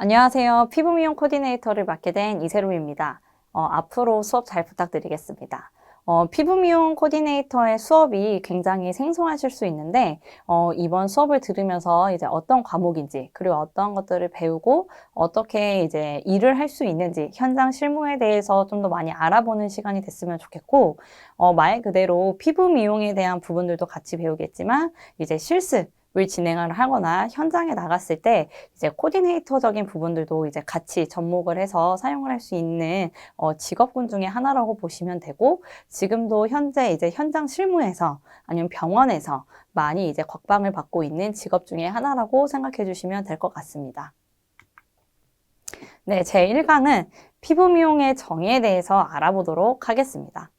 안녕하세요. 피부 미용 코디네이터를 맡게 된 이세롬입니다. 어, 앞으로 수업 잘 부탁드리겠습니다. 어, 피부 미용 코디네이터의 수업이 굉장히 생소하실 수 있는데 어, 이번 수업을 들으면서 이제 어떤 과목인지 그리고 어떤 것들을 배우고 어떻게 이제 일을 할 수 있는지 현장 실무에 대해서 좀 더 많이 알아보는 시간이 됐으면 좋겠고 어, 말 그대로 피부 미용에 대한 부분들도 같이 배우겠지만 이제 실습 을 진행을 하거나 현장에 나갔을 때 이제 코디네이터적인 부분들도 이제 같이 접목을 해서 사용을 할 수 있는 어, 직업군 중에 하나라고 보시면 되고 지금도 현재 이제 현장 실무에서 아니면 병원에서 많이 이제 곽방을 받고 있는 직업 중에 하나라고 생각해 주시면 될 것 같습니다. 네, 제 1강은 피부 미용의 정의에 대해서 알아보도록 하겠습니다.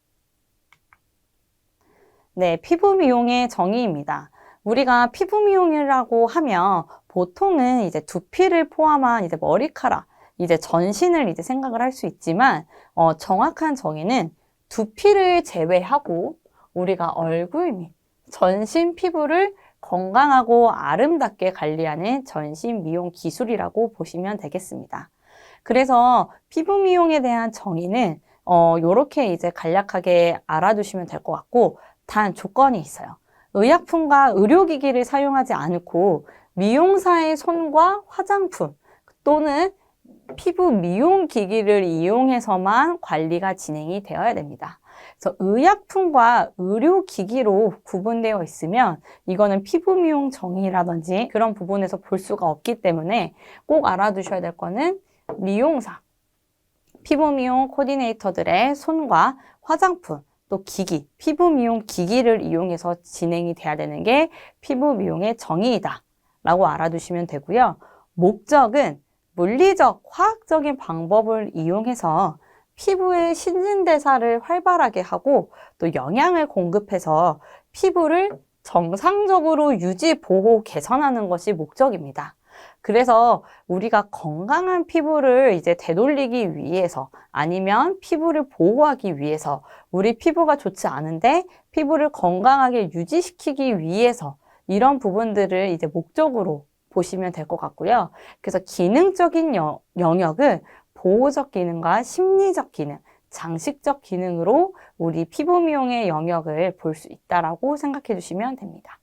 네, 피부 미용의 정의입니다. 우리가 피부 미용이라고 하면 보통은 이제 두피를 포함한 이제 머리카락, 이제 전신을 이제 생각을 할 수 있지만 어, 정확한 정의는 두피를 제외하고 우리가 얼굴 및 전신 피부를 건강하고 아름답게 관리하는 전신 미용 기술이라고 보시면 되겠습니다. 그래서 피부 미용에 대한 정의는 어, 요렇게 이제 간략하게 알아두시면 될 것 같고 단 조건이 있어요. 의약품과 의료기기를 사용하지 않고 미용사의 손과 화장품 또는 피부 미용 기기를 이용해서만 관리가 진행이 되어야 됩니다. 그래서 의약품과 의료기기로 구분되어 있으면 이거는 피부 미용 정의라든지 그런 부분에서 볼 수가 없기 때문에 꼭 알아두셔야 될 거는 미용사, 피부 미용 코디네이터들의 손과 화장품, 또 기기, 피부 미용 기기를 이용해서 진행이 돼야 되는 게 피부 미용의 정의이다. 라고 알아두시면 되고요. 목적은 물리적, 화학적인 방법을 이용해서 피부의 신진대사를 활발하게 하고 또 영양을 공급해서 피부를 정상적으로 유지, 보호, 개선하는 것이 목적입니다. 그래서 우리가 건강한 피부를 이제 되돌리기 위해서 아니면 피부를 보호하기 위해서 우리 피부가 좋지 않은데 피부를 건강하게 유지시키기 위해서 이런 부분들을 이제 목적으로 보시면 될 것 같고요. 그래서 기능적인 여, 영역은 보호적 기능과 심리적 기능, 장식적 기능으로 우리 피부 미용의 영역을 볼 수 있다라고 생각해 주시면 됩니다.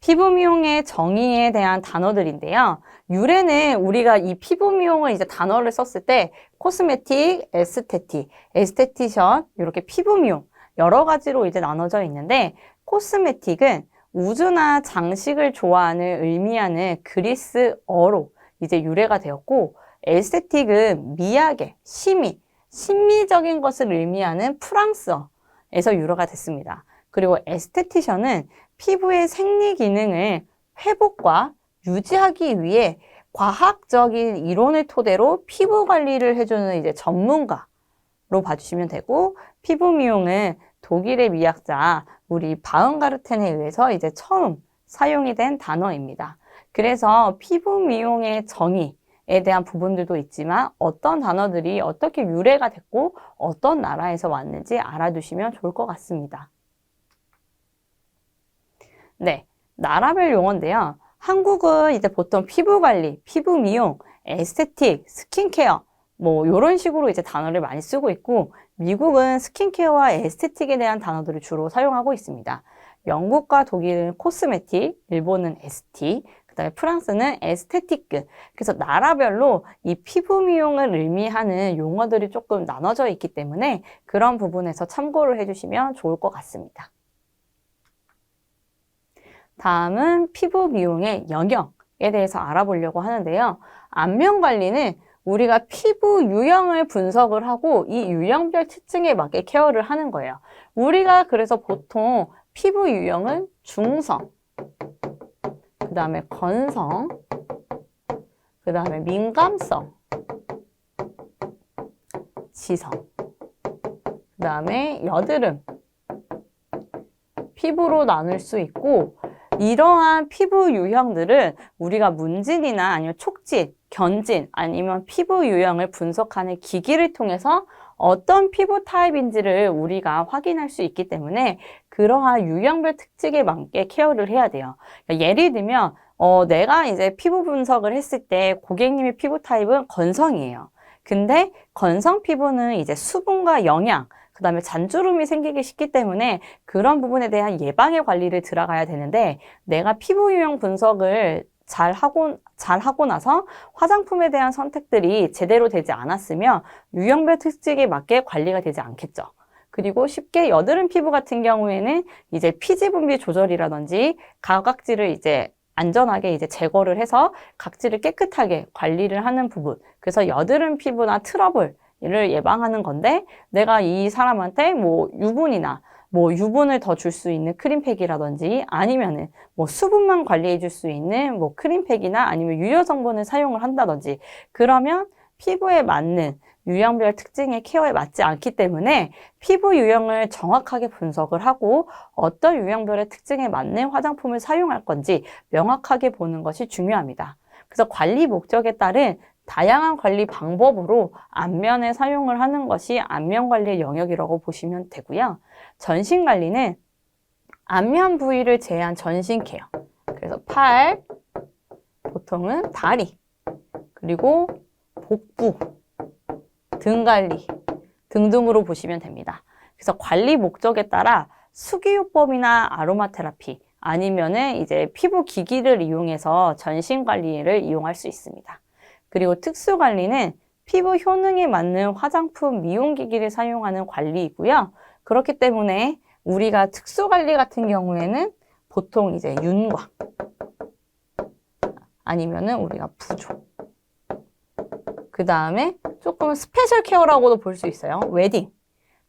피부 미용의 정의에 대한 단어들인데요. 유래는 우리가 이 피부 미용을 이제 단어를 썼을 때 코스메틱, 에스테틱, 에스테티션 이렇게 피부 미용 여러 가지로 이제 나눠져 있는데 코스메틱은 우주나 장식을 좋아하는 의미하는 그리스어로 이제 유래가 되었고 에스테틱은 미학의 심미, 심미적인 것을 의미하는 프랑스어에서 유래가 됐습니다. 그리고 에스테티션은 피부의 생리 기능을 회복과 유지하기 위해 과학적인 이론을 토대로 피부 관리를 해주는 이제 전문가로 봐주시면 되고 피부 미용은 독일의 미학자 우리 바움가르텐에 의해서 이제 처음 사용이 된 단어입니다. 그래서 피부 미용의 정의에 대한 부분들도 있지만 어떤 단어들이 어떻게 유래가 됐고 어떤 나라에서 왔는지 알아두시면 좋을 것 같습니다. 네, 나라별 용어인데요. 한국은 이제 보통 피부 관리, 피부 미용, 에스테틱, 스킨케어 뭐 이런 식으로 이제 단어를 많이 쓰고 있고 미국은 스킨케어와 에스테틱에 대한 단어들을 주로 사용하고 있습니다. 영국과 독일은 코스메틱, 일본은 에스티, 그다음에 프랑스는 에스테티크. 그래서 나라별로 이 피부 미용을 의미하는 용어들이 조금 나눠져 있기 때문에 그런 부분에서 참고를 해주시면 좋을 것 같습니다. 다음은 피부 미용의 영역에 대해서 알아보려고 하는데요. 안면 관리는 우리가 피부 유형을 분석을 하고 이 유형별 특징에 맞게 케어를 하는 거예요. 우리가 그래서 보통 피부 유형은 중성, 그 다음에 건성, 그 다음에 민감성, 지성, 그 다음에 여드름, 피부로 나눌 수 있고 이러한 피부 유형들은 우리가 문진이나 아니면 촉진, 견진 아니면 피부 유형을 분석하는 기기를 통해서 어떤 피부 타입인지를 우리가 확인할 수 있기 때문에 그러한 유형별 특징에 맞게 케어를 해야 돼요. 그러니까 예를 들면 어, 내가 이제 피부 분석을 했을 때 고객님의 피부 타입은 건성이에요. 근데 건성 피부는 이제 수분과 영양, 그 다음에 잔주름이 생기기 쉽기 때문에 그런 부분에 대한 예방의 관리를 들어가야 되는데 내가 피부 유형 분석을 잘 하고, 잘 하고 나서 화장품에 대한 선택들이 제대로 되지 않았으면 유형별 특징에 맞게 관리가 되지 않겠죠. 그리고 쉽게 여드름 피부 같은 경우에는 이제 피지 분비 조절이라든지 가각지를 이제 안전하게 이제 제거를 해서 각질을 깨끗하게 관리를 하는 부분. 그래서 여드름 피부나 트러블 을 예방하는 건데 내가 이 사람한테 뭐 유분이나 뭐 유분을 더 줄 수 있는 크림팩이라든지 아니면은 뭐 수분만 관리해 줄 수 있는 뭐 크림팩이나 아니면 유효 성분을 사용을 한다든지 그러면 피부에 맞는 유형별 특징의 케어에 맞지 않기 때문에 피부 유형을 정확하게 분석을 하고 어떤 유형별의 특징에 맞는 화장품을 사용할 건지 명확하게 보는 것이 중요합니다. 그래서 관리 목적에 따른 다양한 관리 방법으로 안면에 사용을 하는 것이 안면 관리의 영역이라고 보시면 되고요. 전신 관리는 안면 부위를 제한 전신 케어. 그래서 팔, 보통은 다리, 그리고 복부, 등 관리 등등으로 보시면 됩니다. 그래서 관리 목적에 따라 수기요법이나 아로마 테라피 아니면은 이제 피부 기기를 이용해서 전신 관리를 이용할 수 있습니다. 그리고 특수 관리는 피부 효능에 맞는 화장품 미용 기기를 사용하는 관리이고요. 그렇기 때문에 우리가 특수 관리 같은 경우에는 보통 이제 윤곽 아니면은 우리가 부조 그 다음에 조금 스페셜 케어라고도 볼 수 있어요. 웨딩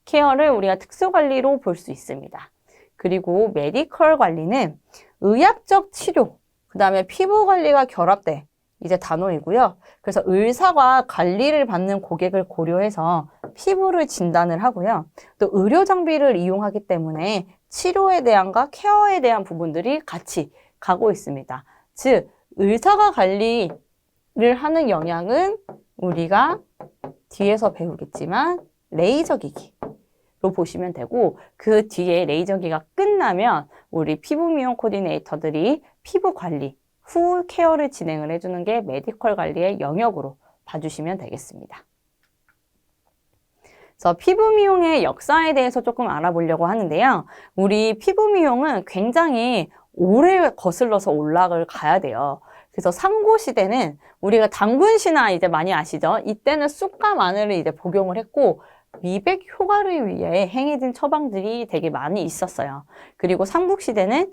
케어를 우리가 특수 관리로 볼 수 있습니다. 그리고 메디컬 관리는 의학적 치료, 그 다음에 피부 관리가 결합돼 이제 단어이고요. 그래서 의사가 관리를 받는 고객을 고려해서 피부를 진단을 하고요. 또 의료 장비를 이용하기 때문에 치료에 대한과 케어에 대한 부분들이 같이 가고 있습니다. 즉, 의사가 관리를 하는 영향은 우리가 뒤에서 배우겠지만 레이저 기기로 보시면 되고 그 뒤에 레이저 기가 끝나면 우리 피부 미용 코디네이터들이 피부 관리 후 케어를 진행을 해주는 게 메디컬 관리의 영역으로 봐주시면 되겠습니다. 그래서 피부 미용의 역사에 대해서 조금 알아보려고 하는데요. 우리 피부 미용은 굉장히 오래 거슬러서 올라갈 가야 돼요. 그래서 상고 시대는 우리가 신화 이제 많이 아시죠? 이때는 쑥과 마늘을 이제 복용을 했고 미백 효과를 위해 행해진 처방들이 되게 많이 있었어요. 그리고 삼국 시대는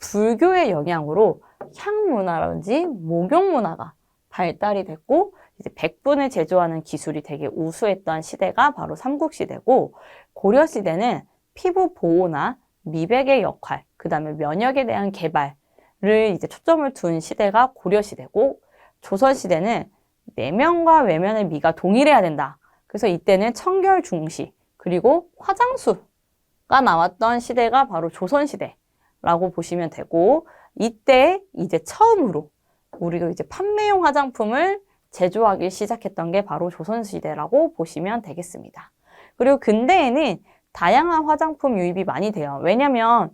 불교의 영향으로 향 문화라든지 목욕 문화가 발달이 됐고 이제 백분을 제조하는 기술이 되게 우수했던 시대가 바로 삼국 시대고 고려 시대는 피부 보호나 미백의 역할, 그 다음에 면역에 대한 개발을 이제 초점을 둔 시대가 고려 시대고 조선 시대는 내면과 외면의 미가 동일해야 된다. 그래서 이때는 청결 중시 그리고 화장수가 나왔던 시대가 바로 조선 시대라고 보시면 되고 이때 이제 처음으로 우리가 이제 판매용 화장품을 제조하기 시작했던 게 바로 조선시대라고 보시면 되겠습니다. 그리고 근대에는 다양한 화장품 유입이 많이 돼요. 왜냐면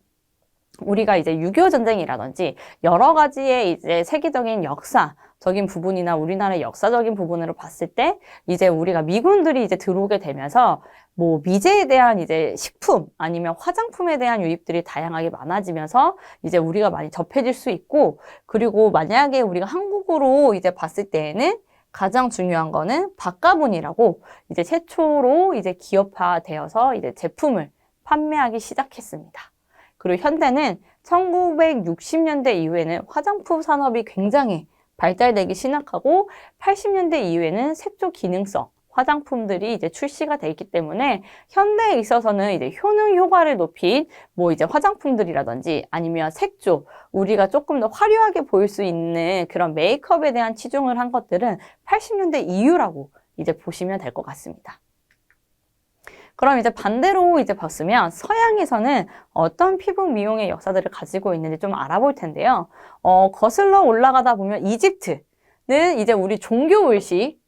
우리가 이제 6.25 전쟁이라든지 여러 가지의 이제 세계적인 역사 적인 부분이나 우리나라의 역사적인 부분으로 봤을 때 이제 우리가 미군들이 이제 들어오게 되면서 뭐 미제에 대한 이제 식품 아니면 화장품에 대한 유입들이 다양하게 많아지면서 이제 우리가 많이 접해질 수 있고 그리고 만약에 우리가 한국으로 이제 봤을 때에는 가장 중요한 거는 박가분이라고 이제 최초로 이제 기업화되어서 이제 제품을 판매하기 시작했습니다. 그리고 현대는 1960년대 이후에는 화장품 산업이 굉장히 발달되기 시작하고 80년대 이후에는 색조 기능성 화장품들이 이제 출시가 돼 있기 때문에 현대에 있어서는 이제 효능 효과를 높인 뭐 이제 화장품들이라든지 아니면 색조 우리가 조금 더 화려하게 보일 수 있는 그런 메이크업에 대한 치중을 한 것들은 80년대 이후라고 이제 보시면 될 것 같습니다. 그럼 이제 반대로 이제 봤으면 서양에서는 어떤 피부 미용의 역사들을 가지고 있는지 좀 알아볼 텐데요. 어, 거슬러 올라가다 보면 이집트는 이제 우리 종교 의식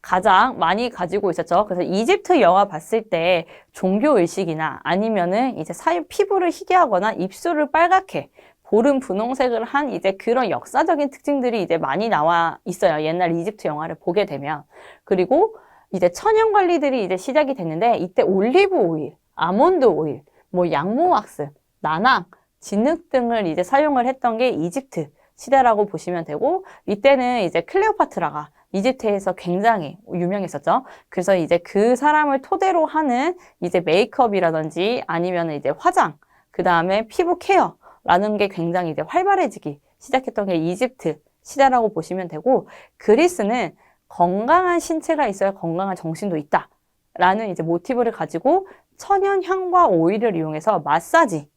가장 많이 가지고 있었죠. 그래서 이집트 영화 봤을 때 종교 의식이나 아니면은 이제 사유 피부를 희게 하거나 입술을 빨갛게 고른 분홍색을 한 이제 그런 역사적인 특징들이 이제 많이 나와 있어요. 옛날 이집트 영화를 보게 되면. 그리고 이제 천연 관리들이 이제 시작이 됐는데 이때 올리브 오일, 아몬드 오일, 뭐 양모 왁스, 나낙, 진흙 등을 이제 사용을 했던 게 이집트 시대라고 보시면 되고 이때는 이제 클레오파트라가 이집트에서 굉장히 유명했었죠. 그래서 이제 그 사람을 토대로 하는 이제 메이크업이라든지 아니면 이제 화장, 그 다음에 피부 케어라는 게 굉장히 이제 활발해지기 시작했던 게 이집트 시대라고 보시면 되고 그리스는 건강한 신체가 있어야 건강한 정신도 있다. 라는 이제 모티브를 가지고 천연 향과 오일을 이용해서 마사지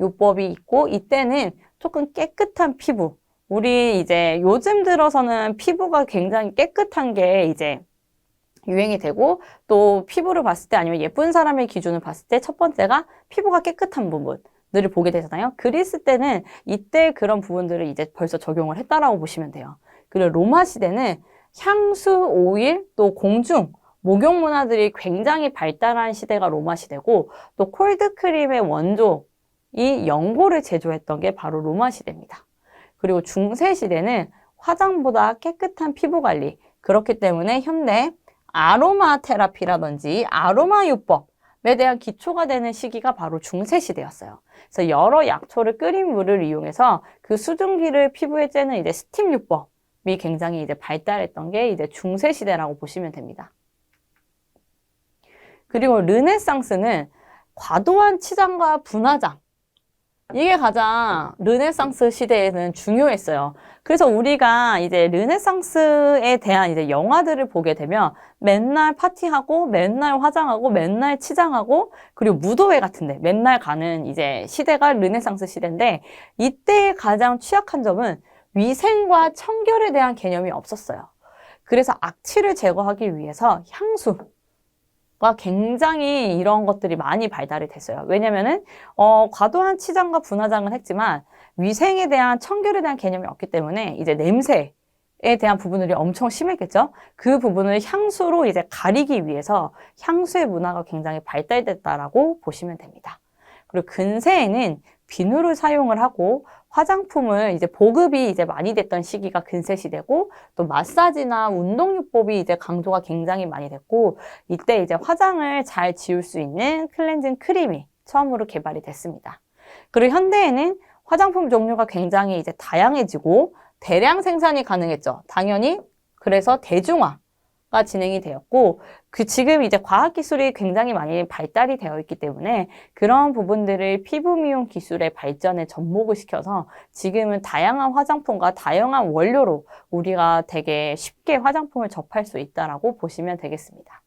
요법이 있고 이때는 조금 깨끗한 피부 우리 이제 요즘 들어서는 피부가 굉장히 깨끗한 게 이제 유행이 되고 또 피부를 봤을 때 아니면 예쁜 사람의 기준을 봤을 때 첫 번째가 피부가 깨끗한 부분들을 보게 되잖아요. 그리스 때는 이때 그런 부분들을 이제 벌써 적용을 했다라고 보시면 돼요. 그리고 로마 시대는 향수, 오일, 또 공중, 목욕 문화들이 굉장히 발달한 시대가 로마 시대고 또 콜드크림의 원조 이 연고를 제조했던 게 바로 로마 시대입니다. 그리고 중세 시대는 화장보다 깨끗한 피부 관리 그렇기 때문에 현대 아로마 테라피라든지 아로마 요법에 대한 기초가 되는 시기가 바로 중세 시대였어요. 그래서 여러 약초를 끓인 물을 이용해서 그 수증기를 피부에 쬐는 이제 스팀 요법 이 굉장히 이제 발달했던 게 이제 중세 시대라고 보시면 됩니다. 그리고 르네상스는 과도한 치장과 분화장 이게 가장 르네상스 시대에는 중요했어요. 그래서 우리가 이제 르네상스에 대한 이제 영화들을 보게 되면 맨날 파티하고 맨날 화장하고 맨날 치장하고 그리고 무도회 같은데 맨날 가는 이제 시대가 르네상스 시대인데 이때 가장 취약한 점은 위생과 청결에 대한 개념이 없었어요. 그래서 악취를 제거하기 위해서 향수, 가 굉장히 이런 것들이 많이 발달이 됐어요. 왜냐면은 어, 과도한 치장과 분화장은 했지만 위생에 대한 청결에 대한 개념이 없기 때문에 이제 냄새에 대한 부분들이 엄청 심했겠죠. 그 부분을 향수로 이제 가리기 위해서 향수의 문화가 굉장히 발달됐다라고 보시면 됩니다. 그리고 근세에는 비누를 사용을 하고 화장품을 이제 보급이 이제 많이 됐던 시기가 근세 시대고 또 마사지나 운동요법이 이제 강조가 굉장히 많이 됐고 이때 이제 화장을 잘 지울 수 있는 클렌징 크림이 처음으로 개발이 됐습니다. 그리고 현대에는 화장품 종류가 굉장히 이제 다양해지고 대량 생산이 가능했죠. 당연히 그래서 대중화 가 진행이 되었고 그 지금 이제 과학 기술이 굉장히 많이 발달이 되어 있기 때문에 그런 부분들을 피부 미용 기술의 발전에 접목을 시켜서 지금은 다양한 화장품과 다양한 원료로 우리가 되게 쉽게 화장품을 접할 수 있다라고 보시면 되겠습니다.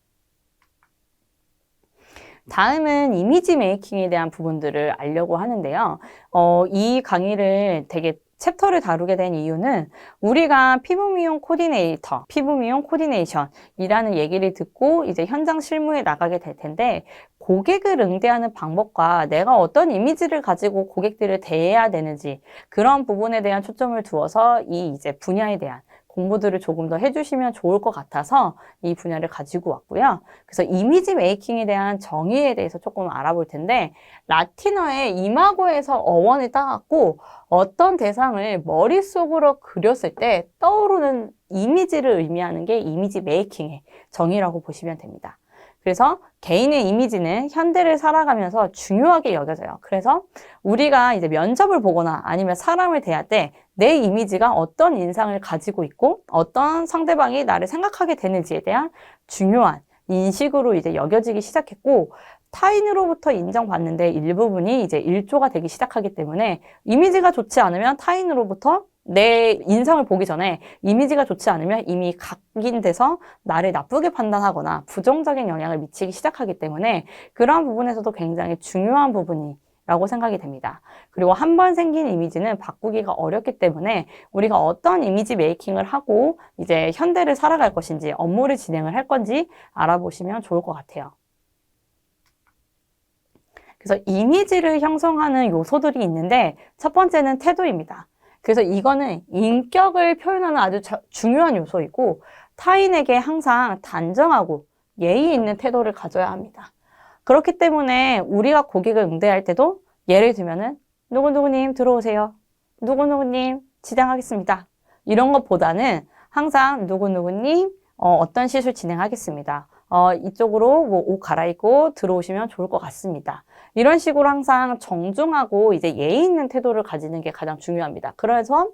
다음은 이미지 메이킹에 대한 부분들을 알려고 하는데요. 어, 이 강의를 되게 챕터를 다루게 된 이유는 우리가 피부 미용 코디네이터, 피부 미용 코디네이션이라는 얘기를 듣고 이제 현장 실무에 나가게 될 텐데 고객을 응대하는 방법과 내가 어떤 이미지를 가지고 고객들을 대해야 되는지 그런 부분에 대한 초점을 두어서 이 이제 분야에 대한 공부들을 조금 더 해주시면 좋을 것 같아서 이 분야를 가지고 왔고요. 그래서 이미지 메이킹에 대한 정의에 대해서 조금 알아볼 텐데 라틴어의 이마고에서 어원을 따갖고 어떤 대상을 머릿속으로 그렸을 때 떠오르는 이미지를 의미하는 게 이미지 메이킹의 정의라고 보시면 됩니다. 그래서 개인의 이미지는 현대를 살아가면서 중요하게 여겨져요. 그래서 우리가 이제 면접을 보거나 아니면 사람을 대할 때 내 이미지가 어떤 인상을 가지고 있고 어떤 상대방이 나를 생각하게 되는지에 대한 중요한 인식으로 이제 여겨지기 시작했고 타인으로부터 인정받는데 일부분이 이제 일조가 되기 시작하기 때문에 이미지가 좋지 않으면 타인으로부터 내 인상을 보기 전에 이미지가 좋지 않으면 이미 각인돼서 나를 나쁘게 판단하거나 부정적인 영향을 미치기 시작하기 때문에 그러한 부분에서도 굉장히 중요한 부분이 라고 생각이 됩니다. 그리고 한 번 생긴 이미지는 바꾸기가 어렵기 때문에 우리가 어떤 이미지 메이킹을 하고 이제 현대를 살아갈 것인지 업무를 진행을 할 건지 알아보시면 좋을 것 같아요. 그래서 이미지를 형성하는 요소들이 있는데 첫 번째는 태도입니다. 그래서 이거는 인격을 표현하는 아주 저, 중요한 요소이고 타인에게 항상 단정하고 예의 있는 태도를 가져야 합니다. 그렇기 때문에 우리가 고객을 응대할 때도 예를 들면은 누구누구님 들어오세요. 누구누구님 진행하겠습니다. 이런 것보다는 항상 누구누구님 어, 어떤 시술 진행하겠습니다. 어, 이쪽으로 뭐 옷 갈아입고 들어오시면 좋을 것 같습니다. 이런 식으로 항상 정중하고 이제 예의 있는 태도를 가지는 게 가장 중요합니다. 그래서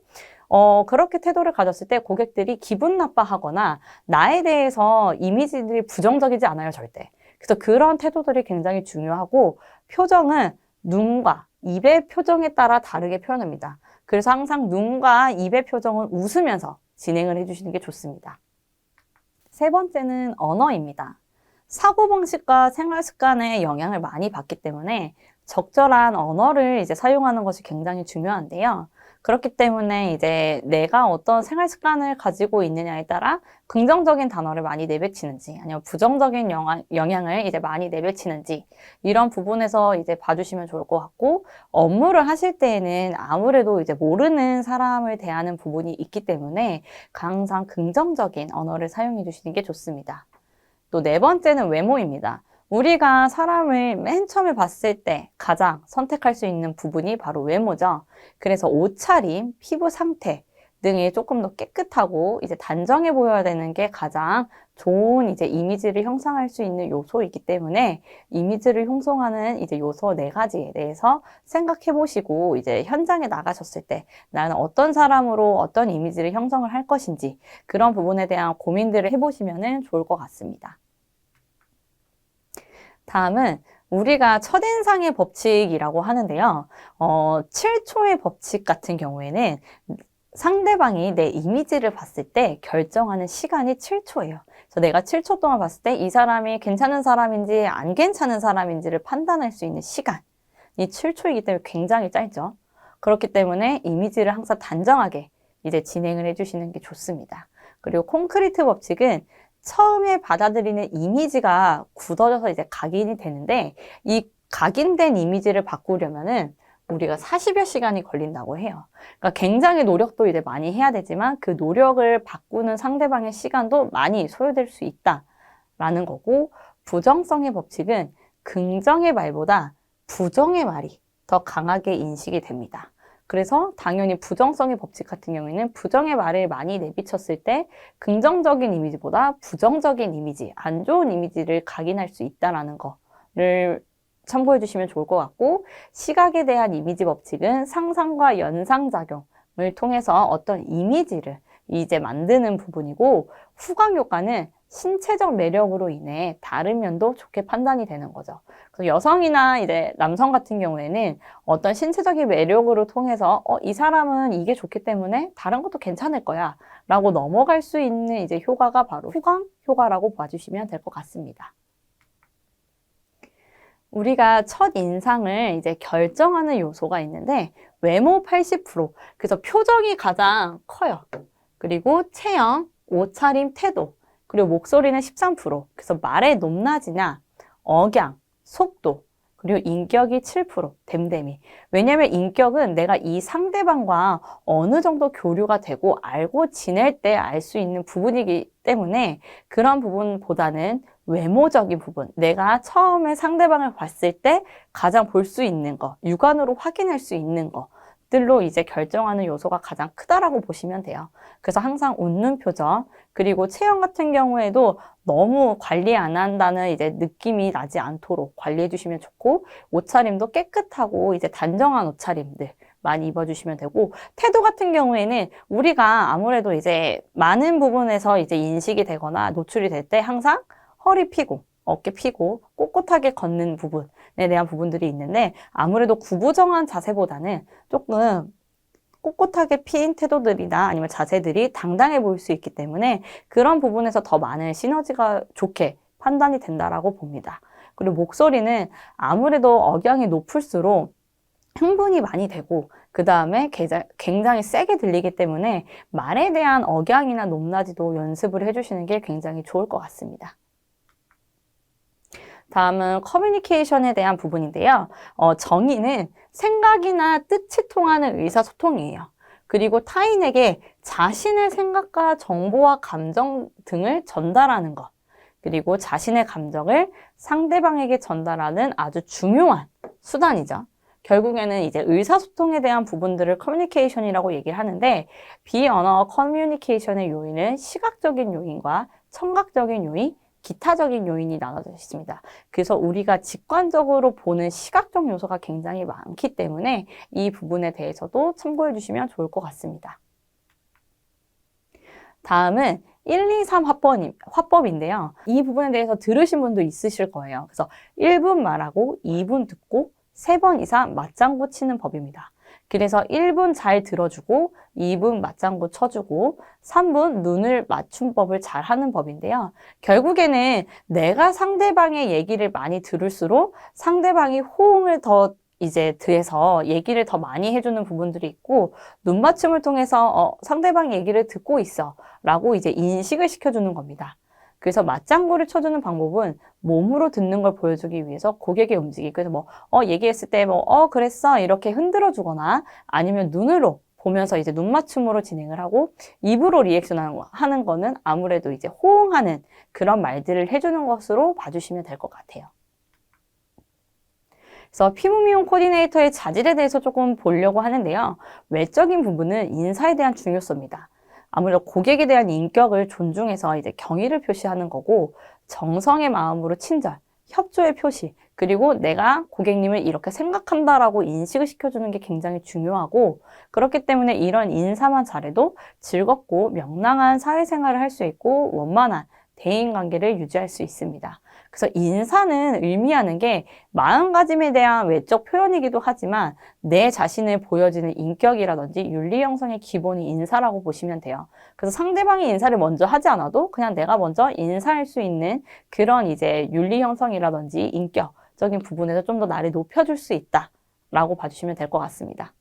어, 그렇게 태도를 가졌을 때 고객들이 기분 나빠하거나 나에 대해서 이미지들이 부정적이지 않아요, 절대. 그래서 그런 태도들이 굉장히 중요하고 표정은 눈과 입의 표정에 따라 다르게 표현합니다. 그래서 항상 눈과 입의 표정은 웃으면서 진행을 해주시는 게 좋습니다. 세 번째는 언어입니다. 사고방식과 생활 습관에 영향을 많이 받기 때문에 적절한 언어를 이제 사용하는 것이 굉장히 중요한데요. 그렇기 때문에 이제 내가 어떤 생활 습관을 가지고 있느냐에 따라 긍정적인 단어를 많이 내뱉치는지 아니면 부정적인 영향, 영향을 이제 많이 내뱉치는지 이런 부분에서 이제 봐주시면 좋을 것 같고 업무를 하실 때에는 아무래도 이제 모르는 사람을 대하는 부분이 있기 때문에 항상 긍정적인 언어를 사용해 주시는 게 좋습니다. 또 네 번째는 외모입니다. 우리가 사람을 맨 처음에 봤을 때 가장 선택할 수 있는 부분이 바로 외모죠. 그래서 옷차림, 피부 상태 등이 조금 더 깨끗하고 이제 단정해 보여야 되는 게 가장 좋은 이제 이미지를 형성할 수 있는 요소이기 때문에 이미지를 형성하는 이제 요소 네 가지에 대해서 생각해 보시고 이제 현장에 나가셨을 때 나는 어떤 사람으로 어떤 이미지를 형성을 할 것인지 그런 부분에 대한 고민들을 해보시면 좋을 것 같습니다. 다음은 우리가 첫인상의 법칙이라고 하는데요. 어, 7초의 법칙 같은 경우에는 상대방이 내 이미지를 봤을 때 결정하는 시간이 7초예요. 그래서 내가 7초 동안 봤을 때 이 사람이 괜찮은 사람인지 안 괜찮은 사람인지를 판단할 수 있는 시간이 7초이기 때문에 굉장히 짧죠. 그렇기 때문에 이미지를 항상 단정하게 이제 진행을 해주시는 게 좋습니다. 그리고 콘크리트 법칙은 처음에 받아들이는 이미지가 굳어져서 이제 각인이 되는데 이 각인된 이미지를 바꾸려면은 우리가 40여 시간이 걸린다고 해요. 그러니까 굉장히 노력도 이제 많이 해야 되지만 그 노력을 바꾸는 상대방의 시간도 많이 소요될 수 있다라는 거고 부정성의 법칙은 긍정의 말보다 부정의 말이 더 강하게 인식이 됩니다. 그래서 당연히 부정성의 법칙 같은 경우에는 부정의 말을 많이 내비쳤을 때 긍정적인 이미지보다 부정적인 이미지, 안 좋은 이미지를 각인할 수 있다라는 거를 참고해 주시면 좋을 것 같고 시각에 대한 이미지 법칙은 상상과 연상작용을 통해서 어떤 이미지를 이제 만드는 부분이고 후광 효과는 신체적 매력으로 인해 다른 면도 좋게 판단이 되는 거죠. 그래서 여성이나 이제 남성 같은 경우에는 어떤 신체적인 매력으로 통해서 어, 이 사람은 이게 좋기 때문에 다른 것도 괜찮을 거야 라고 넘어갈 수 있는 이제 효과가 바로 후광 효과라고 봐주시면 될 것 같습니다. 우리가 첫 인상을 이제 결정하는 요소가 있는데 외모 80% 그래서 표정이 가장 커요. 그리고 체형, 옷차림, 태도 그리고 목소리는 13%. 그래서 말의 높낮이나 억양, 속도, 그리고 인격이 7%, 댐댐이. 왜냐면 인격은 내가 이 상대방과 어느 정도 교류가 되고 알고 지낼 때 알 수 있는 부분이기 때문에 그런 부분보다는 외모적인 부분, 내가 처음에 상대방을 봤을 때 가장 볼 수 있는 거, 육안으로 확인할 수 있는 거, 들로 이제 결정하는 요소가 가장 크다라고 보시면 돼요. 그래서 항상 웃는 표정, 그리고 체형 같은 경우에도 너무 관리 안 한다는 이제 느낌이 나지 않도록 관리해 주시면 좋고, 옷차림도 깨끗하고 이제 단정한 옷차림들 많이 입어주시면 되고, 태도 같은 경우에는 우리가 아무래도 이제 많은 부분에서 이제 인식이 되거나 노출이 될 때 항상 허리 피고, 어깨 피고 꼿꼿하게 걷는 부분에 대한 부분들이 있는데 아무래도 구부정한 자세보다는 조금 꼿꼿하게 피인 태도들이나 아니면 자세들이 당당해 보일 수 있기 때문에 그런 부분에서 더 많은 시너지가 좋게 판단이 된다라고 봅니다. 그리고 목소리는 아무래도 억양이 높을수록 흥분이 많이 되고 그 다음에 굉장히 세게 들리기 때문에 말에 대한 억양이나 높낮이도 연습을 해주시는 게 굉장히 좋을 것 같습니다. 다음은 커뮤니케이션에 대한 부분인데요. 어, 정의는 생각이나 뜻이 통하는 의사소통이에요. 그리고 타인에게 자신의 생각과 정보와 감정 등을 전달하는 것. 그리고 자신의 감정을 상대방에게 전달하는 아주 중요한 수단이죠. 결국에는 이제 의사소통에 대한 부분들을 커뮤니케이션이라고 얘기를 하는데 비언어 커뮤니케이션의 요인은 시각적인 요인과 청각적인 요인, 기타적인 요인이 나눠져 있습니다. 그래서 우리가 직관적으로 보는 시각적 요소가 굉장히 많기 때문에 이 부분에 대해서도 참고해 주시면 좋을 것 같습니다. 다음은 1, 2, 3 화법, 화법인데요. 이 부분에 대해서 들으신 분도 있으실 거예요. 그래서 1분 말하고 2분 듣고 3번 이상 맞장구 치는 법입니다. 그래서 1분 잘 들어주고 2분 맞장구 쳐주고 3분 눈을 맞춤법을 잘 하는 법인데요. 결국에는 내가 상대방의 얘기를 많이 들을수록 상대방이 호응을 더 이제 드해서 얘기를 더 많이 해주는 부분들이 있고 눈맞춤을 통해서 어, 상대방 얘기를 듣고 있어 라고 이제 인식을 시켜주는 겁니다. 그래서 맞장구를 쳐주는 방법은 몸으로 듣는 걸 보여주기 위해서 고객의 움직임. 그래서 뭐, 어, 얘기했을 때 뭐, 어, 그랬어. 이렇게 흔들어 주거나 아니면 눈으로 보면서 이제 눈 맞춤으로 진행을 하고 입으로 리액션 하는 거는 아무래도 이제 호응하는 그런 말들을 해주는 것으로 봐주시면 될 것 같아요. 그래서 피부 미용 코디네이터의 자질에 대해서 조금 보려고 하는데요. 외적인 부분은 인사에 대한 중요성입니다. 아무래도 고객에 대한 인격을 존중해서 이제 경의를 표시하는 거고 정성의 마음으로 친절, 협조의 표시, 그리고 내가 고객님을 이렇게 생각한다라고 인식을 시켜주는 게 굉장히 중요하고 그렇기 때문에 이런 인사만 잘해도 즐겁고 명랑한 사회생활을 할 수 있고 원만한 대인관계를 유지할 수 있습니다. 그래서 인사는 의미하는 게 마음가짐에 대한 외적 표현이기도 하지만 내 자신을 보여지는 인격이라든지 윤리 형성의 기본이 인사라고 보시면 돼요. 그래서 상대방이 인사를 먼저 하지 않아도 그냥 내가 먼저 인사할 수 있는 그런 이제 윤리 형성이라든지 인격적인 부분에서 좀 더 나를 높여줄 수 있다라고 봐주시면 될 것 같습니다.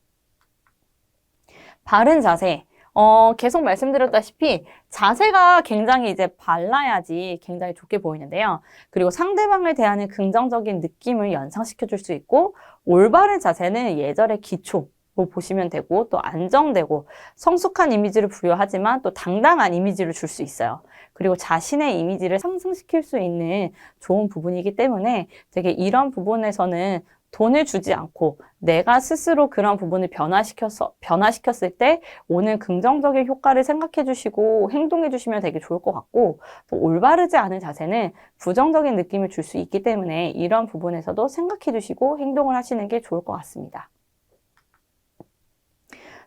바른 자세. 어, 계속 말씀드렸다시피 자세가 굉장히 이제 발라야지 굉장히 좋게 보이는데요. 그리고 상대방을 대하는 긍정적인 느낌을 연상시켜 줄 수 있고 올바른 자세는 예절의 기초 로 보시면 되고 또 안정되고 성숙한 이미지를 부여하지만 또 당당한 이미지를 줄 수 있어요. 그리고 자신의 이미지를 상승시킬 수 있는 좋은 부분이기 때문에 되게 이런 부분에서는 돈을 주지 않고 내가 스스로 그런 부분을 변화시켜서, 변화시켰을 때 오는 긍정적인 효과를 생각해 주시고 행동해 주시면 되게 좋을 것 같고 또 올바르지 않은 자세는 부정적인 느낌을 줄 수 있기 때문에 이런 부분에서도 생각해 주시고 행동을 하시는 게 좋을 것 같습니다.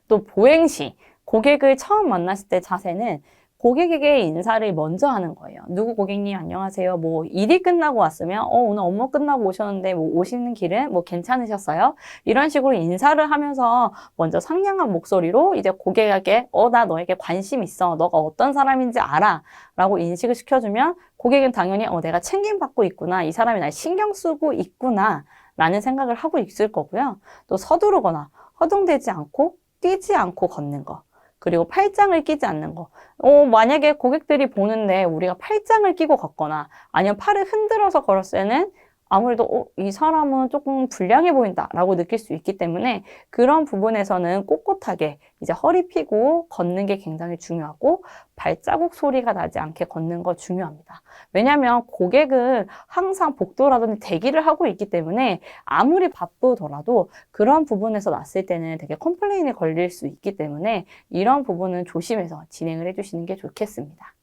또 보행 시, 고객을 처음 만났을 때 자세는 고객에게 인사를 먼저 하는 거예요. 누구 고객님 안녕하세요. 뭐 일이 끝나고 왔으면 어 오늘 업무 끝나고 오셨는데 뭐 오시는 길은 뭐 괜찮으셨어요? 이런 식으로 인사를 하면서 먼저 상냥한 목소리로 이제 고객에게 어 나 너에게 관심 있어. 너가 어떤 사람인지 알아. 라고 인식을 시켜주면 고객은 당연히 어 내가 챙김 받고 있구나. 이 사람이 날 신경 쓰고 있구나. 라는 생각을 하고 있을 거고요. 또 서두르거나 허둥대지 않고 뛰지 않고 걷는 거. 그리고 팔짱을 끼지 않는 거. 어, 만약에 고객들이 보는데 우리가 팔짱을 끼고 걷거나 아니면 팔을 흔들어서 걸었을 때는 아무래도 어, 이 사람은 조금 불량해 보인다라고 느낄 수 있기 때문에 그런 부분에서는 꼿꼿하게 이제 허리 피고 걷는 게 굉장히 중요하고 발자국 소리가 나지 않게 걷는 거 중요합니다. 왜냐하면 고객은 항상 복도라든지 대기를 하고 있기 때문에 아무리 바쁘더라도 그런 부분에서 났을 때는 되게 컴플레인이 걸릴 수 있기 때문에 이런 부분은 조심해서 진행을 해주시는 게 좋겠습니다.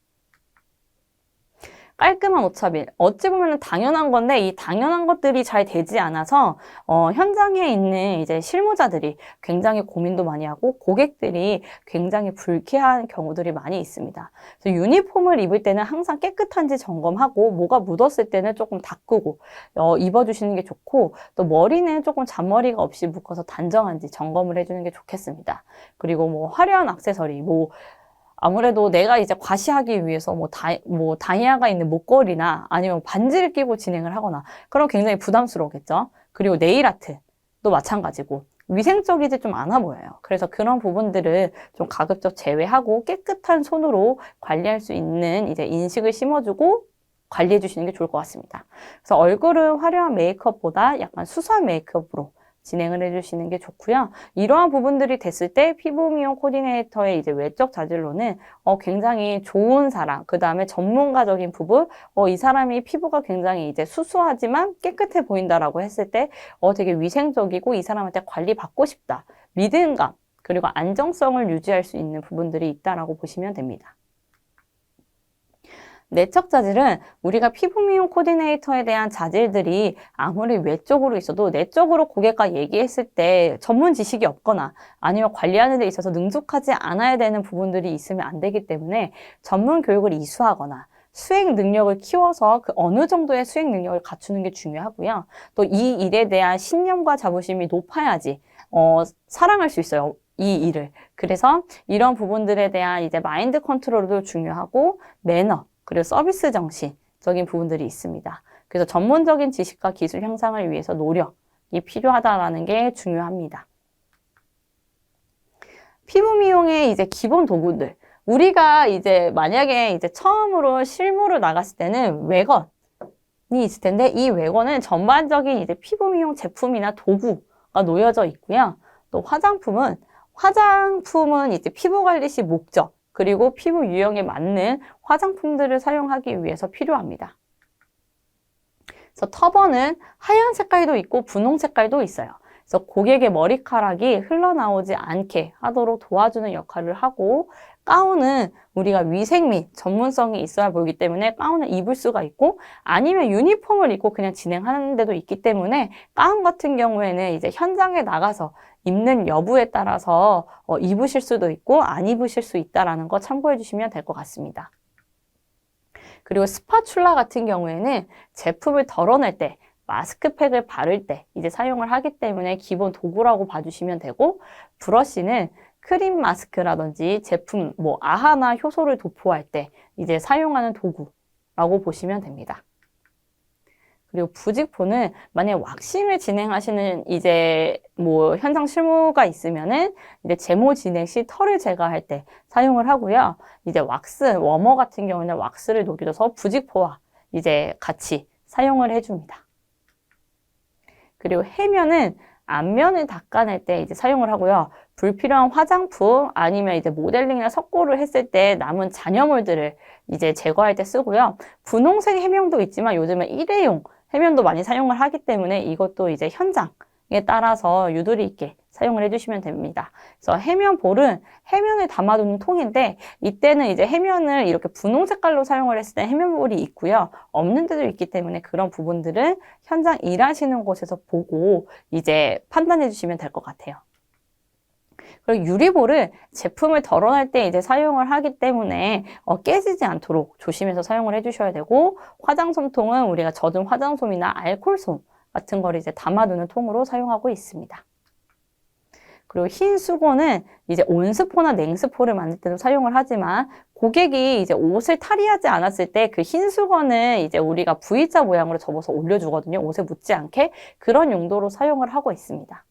깔끔한 오차빌. 어찌 보면 당연한 건데 이 당연한 것들이 잘 되지 않아서 어, 현장에 있는 이제 실무자들이 굉장히 고민도 많이 하고 고객들이 굉장히 불쾌한 경우들이 많이 있습니다. 그래서 유니폼을 입을 때는 항상 깨끗한지 점검하고 뭐가 묻었을 때는 조금 닦고 어, 입어주시는 게 좋고 또 머리는 조금 잔머리가 없이 묶어서 단정한지 점검을 해주는 게 좋겠습니다. 그리고 뭐 화려한 액세서리, 뭐 아무래도 내가 이제 과시하기 위해서 뭐, 다, 뭐 다이아가 있는 목걸이나 아니면 반지를 끼고 진행을 하거나 그럼 굉장히 부담스러우겠죠. 그리고 네일 아트도 마찬가지고 위생적이지 좀 않아 보여요. 그래서 그런 부분들을 좀 가급적 제외하고 깨끗한 손으로 관리할 수 있는 이제 인식을 심어주고 관리해 주시는 게 좋을 것 같습니다. 그래서 얼굴은 화려한 메이크업보다 약간 수수한 메이크업으로 진행을 해주시는 게 좋고요. 이러한 부분들이 됐을 때 피부 미용 코디네이터의 이제 외적 자질로는 어, 굉장히 좋은 사람, 그 다음에 전문가적인 부분, 어, 이 사람이 피부가 굉장히 이제 수수하지만 깨끗해 보인다라고 했을 때 어, 되게 위생적이고 이 사람한테 관리 받고 싶다. 믿음감, 그리고 안정성을 유지할 수 있는 부분들이 있다라고 보시면 됩니다. 내적 자질은 우리가 피부 미용 코디네이터에 대한 자질들이 아무리 외적으로 있어도 내적으로 고객과 얘기했을 때 전문 지식이 없거나 아니면 관리하는 데 있어서 능숙하지 않아야 되는 부분들이 있으면 안 되기 때문에 전문 교육을 이수하거나 수행 능력을 키워서 그 어느 정도의 수행 능력을 갖추는 게 중요하고요. 또 이 일에 대한 신념과 자부심이 높아야지 어, 사랑할 수 있어요. 이 일을. 그래서 이런 부분들에 대한 이제 마인드 컨트롤도 중요하고 매너, 그리고 서비스 정신적인 부분들이 있습니다. 그래서 전문적인 지식과 기술 향상을 위해서 노력이 필요하다라는 게 중요합니다. 피부 미용의 이제 기본 도구들. 우리가 이제 만약에 이제 처음으로 실무를 나갔을 때는 외건 이 있을 텐데 이 외건은 전반적인 이제 피부 미용 제품이나 도구가 놓여져 있고요. 또 화장품은 화장품은 이제 피부 관리 시 목적 그리고 피부 유형에 맞는 화장품들을 사용하기 위해서 필요합니다. 그래서 터번은 하얀 색깔도 있고 분홍 색깔도 있어요. 그래서 고객의 머리카락이 흘러나오지 않게 하도록 도와주는 역할을 하고 가운은 우리가 위생 및 전문성이 있어야 보이기 때문에 가운을 입을 수가 있고 아니면 유니폼을 입고 그냥 진행하는 데도 있기 때문에 가운 같은 경우에는 이제 현장에 나가서 입는 여부에 따라서 어, 입으실 수도 있고 안 입으실 수 있다라는 거 참고해 주시면 될 것 같습니다. 그리고 스파츌라 같은 경우에는 제품을 덜어낼 때 마스크팩을 바를 때 이제 사용을 하기 때문에 기본 도구라고 봐주시면 되고 브러쉬는 크림 마스크라든지 제품 뭐 아하나 효소를 도포할 때 이제 사용하는 도구라고 보시면 됩니다. 그리고 부직포는 만약 왁싱을 진행하시는 이제 뭐 현장 실무가 있으면은 이제 제모 진행 시 털을 제거할 때 사용을 하고요. 이제 왁스, 워머 같은 경우는 왁스를 녹여서 부직포와 이제 같이 사용을 해줍니다. 그리고 해면은 앞면을 닦아낼 때 이제 사용을 하고요. 불필요한 화장품 아니면 이제 모델링이나 석고를 했을 때 남은 잔여물들을 이제 제거할 때 쓰고요. 분홍색 해명도 있지만 요즘은 일회용 해면도 많이 사용을 하기 때문에 이것도 이제 현장에 따라서 유도리 있게 사용을 해주시면 됩니다. 그래서 해면볼은 해면을 담아두는 통인데 이때는 이제 해면을 이렇게 분홍 색깔로 사용을 했을 때 해면볼이 있고요. 없는 데도 있기 때문에 그런 부분들은 현장 일하시는 곳에서 보고 이제 판단해 주시면 될 것 같아요. 그리고 유리볼을 제품을 덜어낼 때 이제 사용을 하기 때문에 어, 깨지지 않도록 조심해서 사용을 해주셔야 되고 화장솜통은 우리가 젖은 화장솜이나 알콜솜 같은 걸 이제 담아두는 통으로 사용하고 있습니다. 그리고 흰 수건은 이제 온스포나 냉스포를 만들 때도 사용을 하지만 고객이 이제 옷을 탈의하지 않았을 때 그 흰 수건은 이제 우리가 V자 모양으로 접어서 올려주거든요. 옷에 묻지 않게 그런 용도로 사용을 하고 있습니다.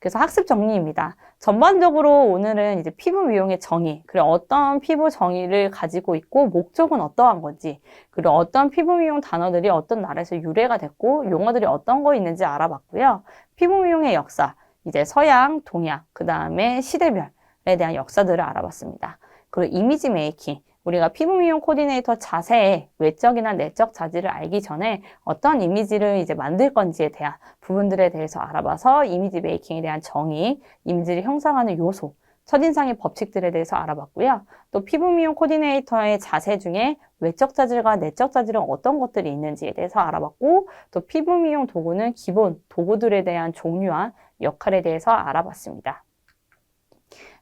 그래서 학습 정리입니다. 전반적으로 오늘은 이제 피부 미용의 정의, 그리고 어떤 피부 정의를 가지고 있고 목적은 어떠한 건지, 그리고 어떤 피부 미용 단어들이 어떤 나라에서 유래가 됐고 용어들이 어떤 거 있는지 알아봤고요. 피부 미용의 역사, 이제 서양, 동양, 그 다음에 시대별에 대한 역사들을 알아봤습니다. 그리고 이미지 메이킹, 우리가 피부 미용 코디네이터 자세의 외적이나 내적 자질을 알기 전에 어떤 이미지를 이제 만들 건지에 대한 부분들에 대해서 알아봐서 이미지 메이킹에 대한 정의, 이미지를 형성하는 요소, 첫인상의 법칙들에 대해서 알아봤고요. 또 피부 미용 코디네이터의 자세 중에 외적 자질과 내적 자질은 어떤 것들이 있는지에 대해서 알아봤고 또 피부 미용 도구는 기본 도구들에 대한 종류와 역할에 대해서 알아봤습니다.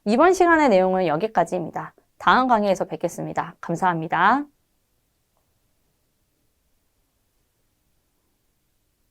이번 시간의 내용은 여기까지입니다. 다음 강의에서 뵙겠습니다. 감사합니다.